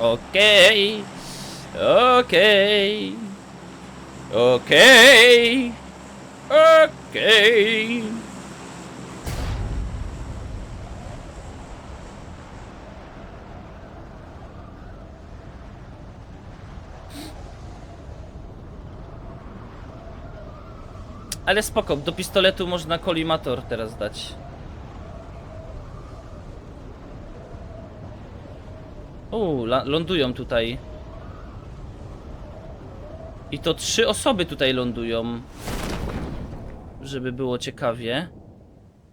Okej. Okej. Okej. Okej. Ale spoko, do pistoletu można kolimator teraz dać. La- lądują tutaj. I to trzy osoby tutaj lądują. Żeby było ciekawie.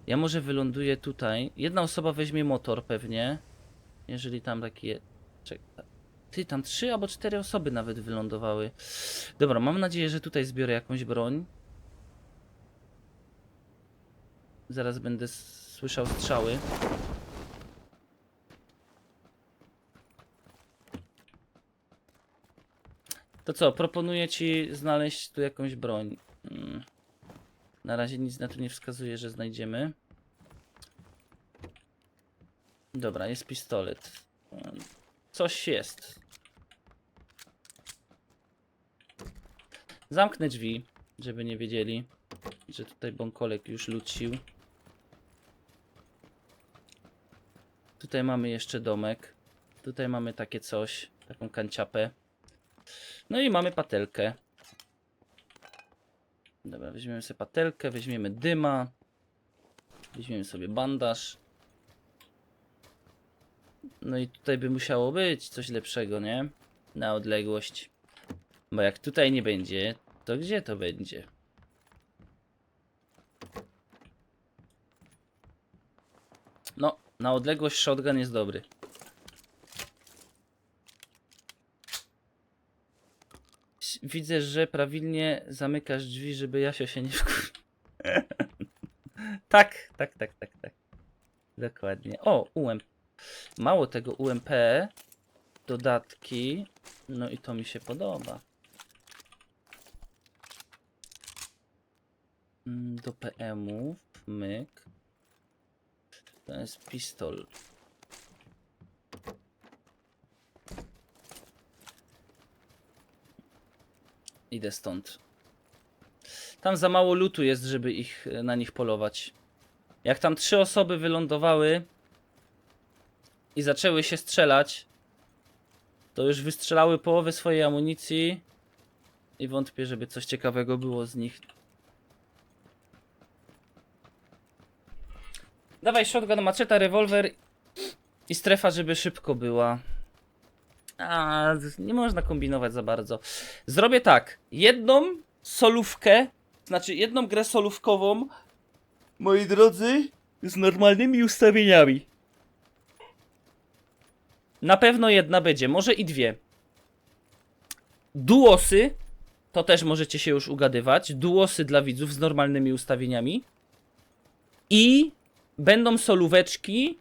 Ja może wyląduję tutaj. Jedna osoba weźmie motor pewnie. Jeżeli tam takie... Czek- Ty, tam trzy albo cztery osoby nawet wylądowały. Dobra, mam nadzieję, że tutaj zbiorę jakąś broń. Zaraz będę słyszał strzały. To co, proponuję ci znaleźć tu jakąś broń. Mm. Na razie nic na to nie wskazuje, że znajdziemy. Dobra, jest pistolet. Coś jest. Zamknę drzwi, żeby nie wiedzieli, że tutaj bąkolek już lucił. Tutaj mamy jeszcze domek. Tutaj mamy takie coś, taką kanciapę. No i mamy patelkę. Dobra, weźmiemy sobie patelkę, weźmiemy dyma. Weźmiemy sobie bandaż. No i tutaj by musiało być coś lepszego, nie? Na odległość. Bo jak tutaj nie będzie, to gdzie to będzie? No, na odległość shotgun jest dobry. Widzę, że prawidłnie zamykasz drzwi, żeby Jasio się nie wkur... tak, tak, tak, tak, tak. Dokładnie. O, UMP. Mało tego UMP, dodatki, no i to mi się podoba. Mm, Do PM-ów, myk. To jest pistol. Idę stąd. Tam za mało lutu jest, żeby ich na nich polować. Jak tam trzy osoby wylądowały i zaczęły się strzelać, to już wystrzelały połowę swojej amunicji i wątpię, żeby coś ciekawego było z nich. Dawaj shotgun, maczeta, rewolwer i strefa, żeby szybko była. A, nie można kombinować za bardzo. Zrobię tak. Jedną solówkę, znaczy jedną grę solówkową, moi drodzy, z normalnymi ustawieniami. Na pewno jedna będzie, może i dwie. Duosy, to też możecie się już ugadywać. Duosy dla widzów z normalnymi ustawieniami. I będą solóweczki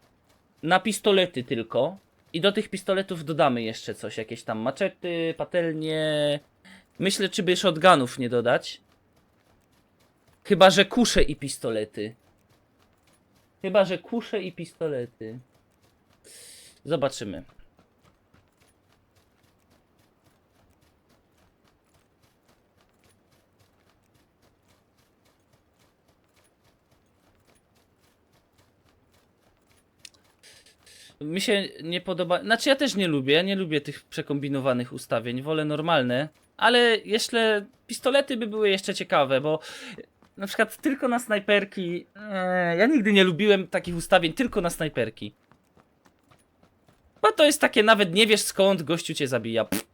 na pistolety tylko. I do tych pistoletów dodamy jeszcze coś, jakieś tam maczety, patelnie. Myślę, czy by shotgunów nie dodać. Chyba, że kusze i pistolety. Chyba, że kusze i pistolety. Zobaczymy. Mi się nie podoba. Znaczy, ja też nie lubię. Nie lubię tych przekombinowanych ustawień. Wolę normalne. Ale jeszcze pistolety by były jeszcze ciekawe, bo na przykład tylko na snajperki. e, ja nigdy nie lubiłem takich ustawień tylko na snajperki. Bo to jest takie, nawet nie wiesz skąd gościu cię zabija. Pff.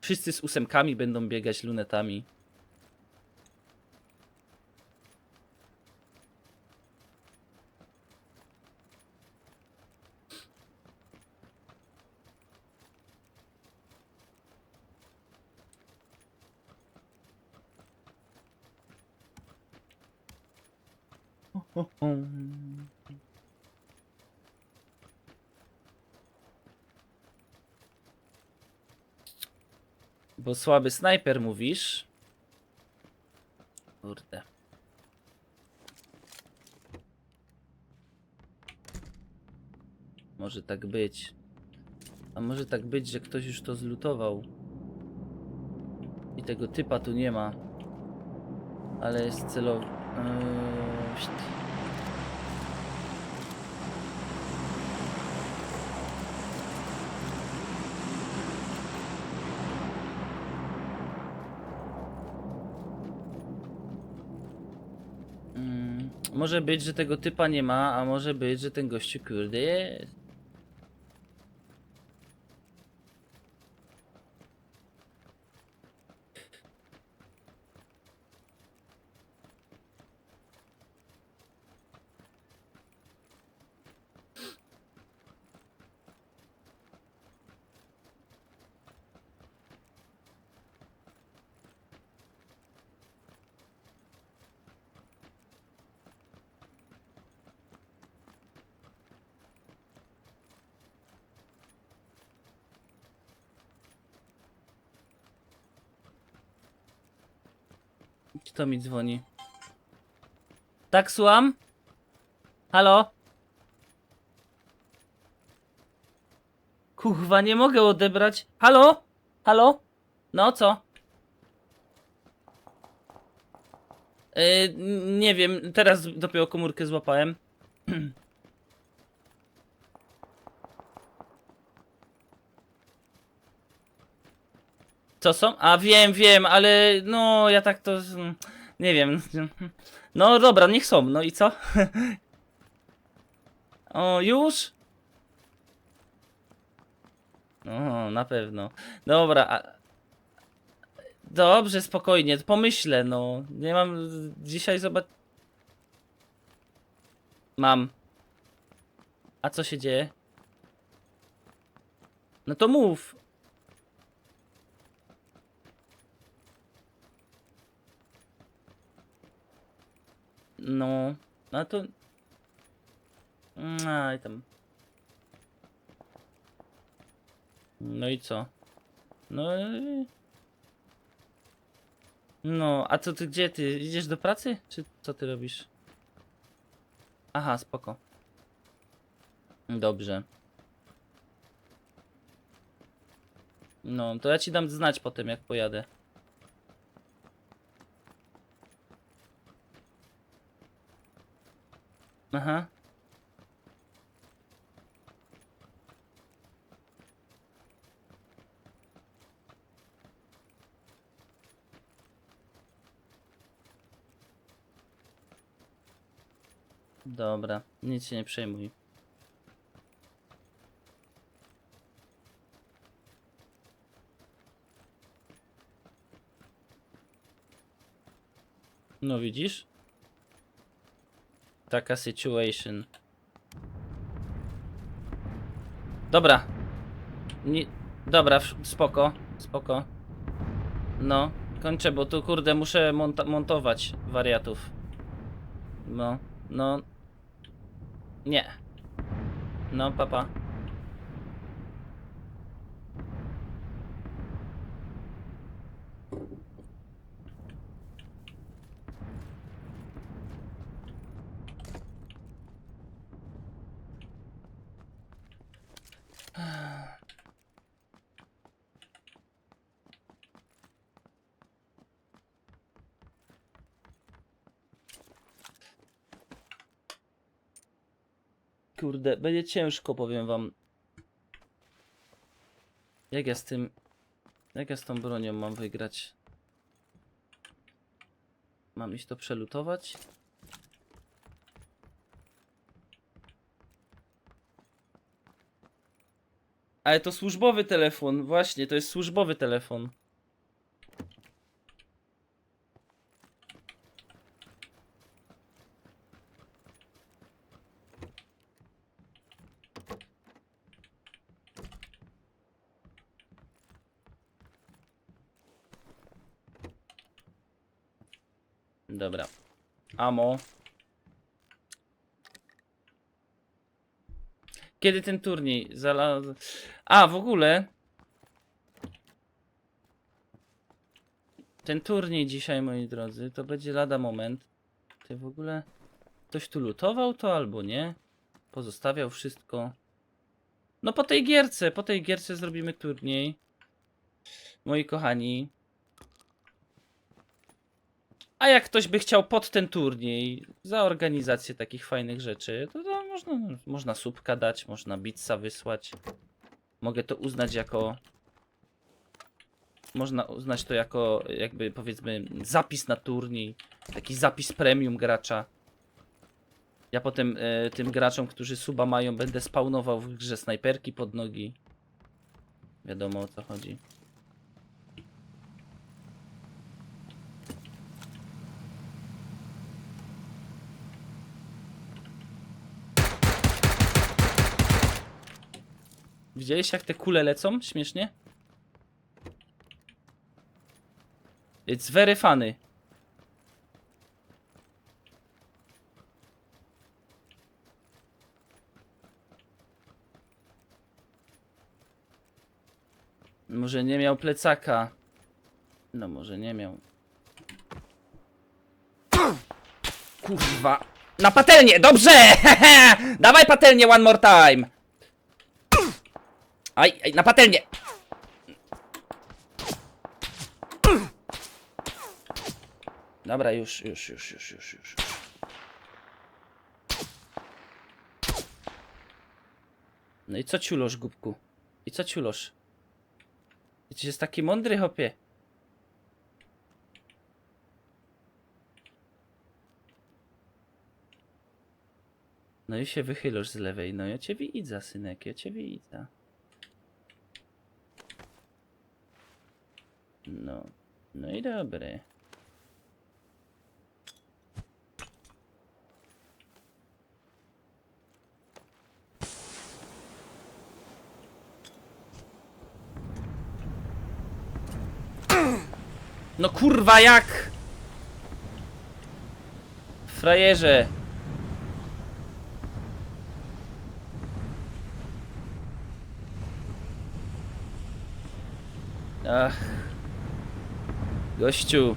Wszyscy z ósemkami będą biegać lunetami. Bo słaby snajper mówisz? Kurde. Może tak być. A może tak być, że ktoś już to zlutował. I tego typa tu nie ma. Ale jest celowy. Eee, może być, że tego typa nie ma, a może być, że ten gościu kurde jest. Kto mi dzwoni? Tak, słucham? Halo? Kuchwa, nie mogę odebrać. Halo? Halo? No, co? Yy, nie wiem, teraz dopiero komórkę złapałem. Co są? A wiem, wiem, ale no ja tak to. Nie wiem. No dobra, niech są, no i co? O, już? O, na pewno. Dobra, a... Dobrze, spokojnie, pomyślę, no. Nie mam dzisiaj zobacz. Mam. A co się dzieje? No to mów. No, no to. A, i tam. No i co? No. i- No, a co ty gdzie ty? Idziesz do pracy? Czy co ty robisz? Aha, spoko. Dobrze. No, to ja ci dam znać potem jak pojadę. Aha. Dobra, nic się nie przejmuj. No widzisz? Taka situation. Dobra. Nie, dobra, spoko, spoko. No, kończę, bo tu kurde muszę montować wariatów. No, no. Nie. No, papa. Kurde, będzie ciężko, powiem wam. Jak ja z tym... Jak ja z tą bronią mam wygrać? Mam iść to przelutować? Ale to służbowy telefon, właśnie, to jest służbowy telefon. Dobra. Amo. Kiedy ten turniej? Zala... A, w ogóle. Ten turniej dzisiaj, moi drodzy, to będzie lada moment. Ty w ogóle. Ktoś tu lutował to albo nie? Pozostawiał wszystko. No po tej gierce, po tej gierce zrobimy turniej. Moi kochani. A jak ktoś by chciał pod ten turniej za organizację takich fajnych rzeczy, to, to można, można słupka dać, można bitsa wysłać. Mogę to uznać jako. Można uznać to jako, jakby powiedzmy, zapis na turniej. Taki zapis premium gracza. Ja potem e, tym graczom, którzy suba mają, będę spawnował w grze snajperki pod nogi. Wiadomo o co chodzi. Widziałeś jak te kule lecą? Śmiesznie? It's very funny. Może nie miał plecaka. No może nie miał. Kurwa. Na patelnię, dobrze! Dawaj patelnię one more time! Aj, aj, na patelnię! Dobra, już, już, już, już, już, już. No i co ciulosz, głupku? I co ciulosz? Przecież jest taki mądry, hopie. No i się wychylasz z lewej. No ja cię widzę, synek, ja cię widzę. No, no i dobre. No kurwa jak? Frajerze. Ach. Gościu.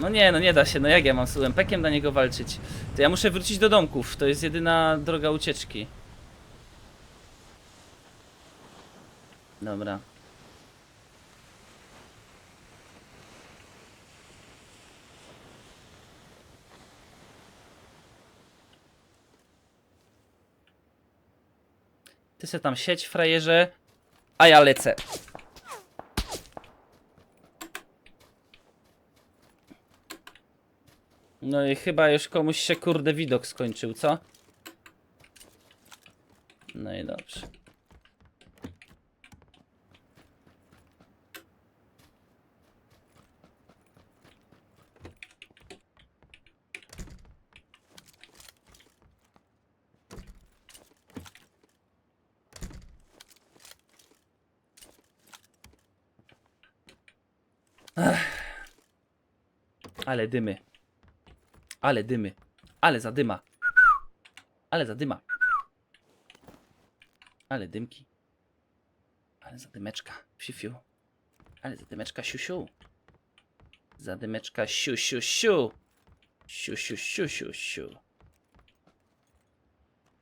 No nie, no nie da się, no jak ja mam z UMP-kiem na niego walczyć? To ja muszę wrócić do domków, to jest jedyna droga ucieczki. Dobra. Ty se tam sieć, frajerze, a ja lecę. No i chyba już komuś się kurde widok skończył, co? No i dobrze. Ale dymy. Ale dymy. Ale zadyma. Ale zadyma. Ale dymki. Ale zadymeczka. Fiu, Ale zadymeczka siusiu. Zadymeczka siu, siu, siu. Siu, siu, siu, siu, siu.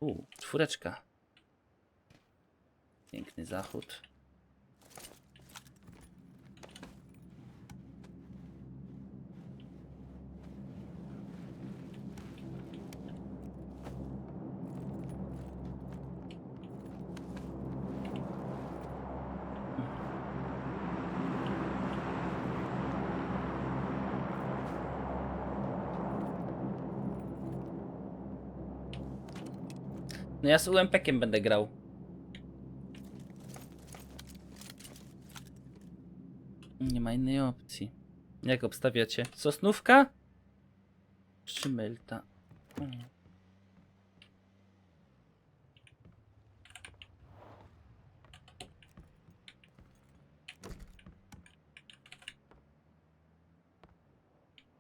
U, czwóreczka. Piękny zachód. No ja z UMP-kiem będę grał. Nie ma innej opcji. Jak obstawiacie? Sosnówka? Czy Melta?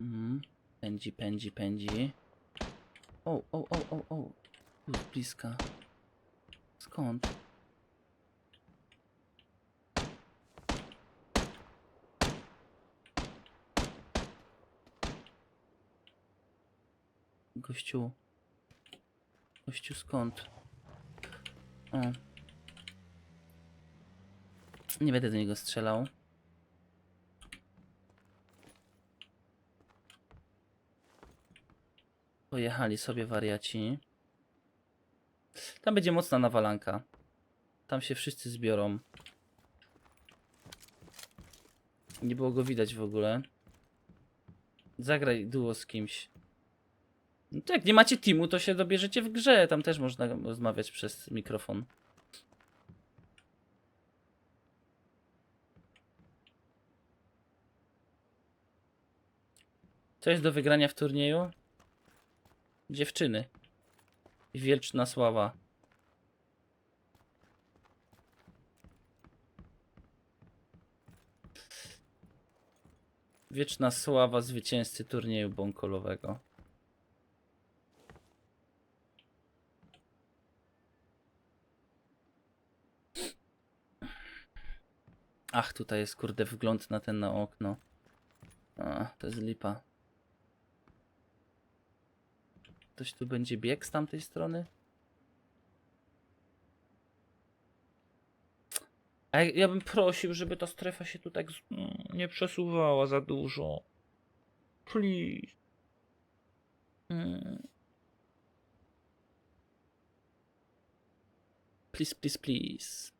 Mm. Pędzi, pędzi, pędzi. O, o, o, o, o. Z bliska. Skąd? Gościu. Gościu skąd? O. Nie będę do niego strzelał. Pojechali sobie wariaci. Tam będzie mocna nawalanka. Tam się wszyscy zbiorą. Nie było go widać w ogóle. Zagraj duo z kimś. No jak nie macie teamu, to się dobierzecie w grze. Tam też można rozmawiać przez mikrofon. Co jest do wygrania w turnieju? Dziewczyny. I wieczna sława. Wieczna sława zwycięzcy turnieju bąkolowego. Ach, tutaj jest kurde wgląd na ten na okno. A, to jest lipa. Ktoś tu będzie bieg z tamtej strony? A ja, bym prosił, żeby ta strefa się tu tak mm, nie przesuwała za dużo. Please. Mm. Please, please, please.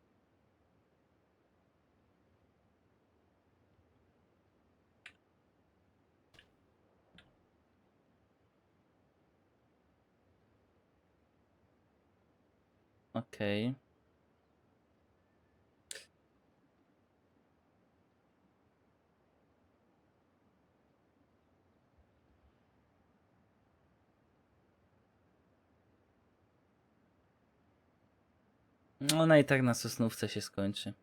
Okej. No, Ona i tak na sosnówce się skończy.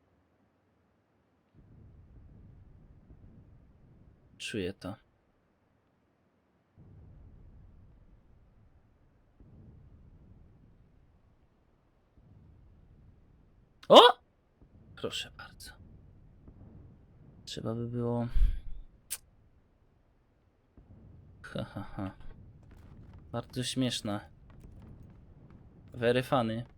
Czuję to. O! Proszę bardzo. Trzeba by było. Ha, ha, ha. Bardzo śmieszna. Very funny.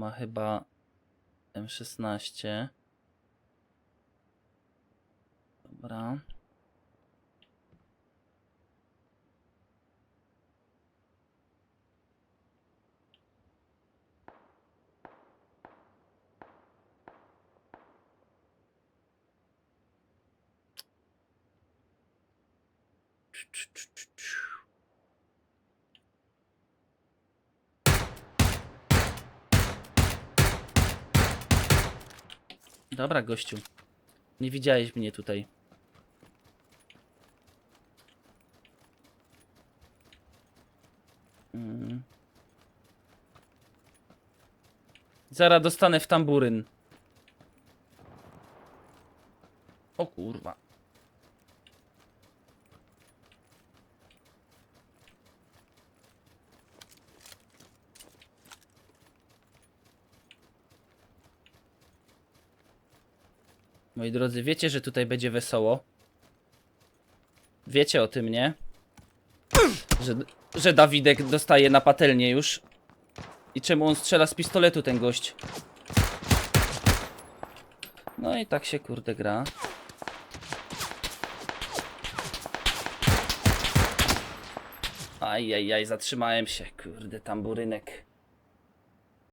Ma chyba M16. Dobra. Dobra, gościu. Nie widziałeś mnie tutaj. Mm. Dostanę w tamburyn. O kurwa. Moi drodzy, wiecie, że tutaj będzie wesoło? Wiecie o tym, nie? Że, że Dawidek dostaje na patelnię już. I czemu on strzela z pistoletu, ten gość? No i tak się kurde gra. Ajajaj, zatrzymałem się. Kurde, tamburynek.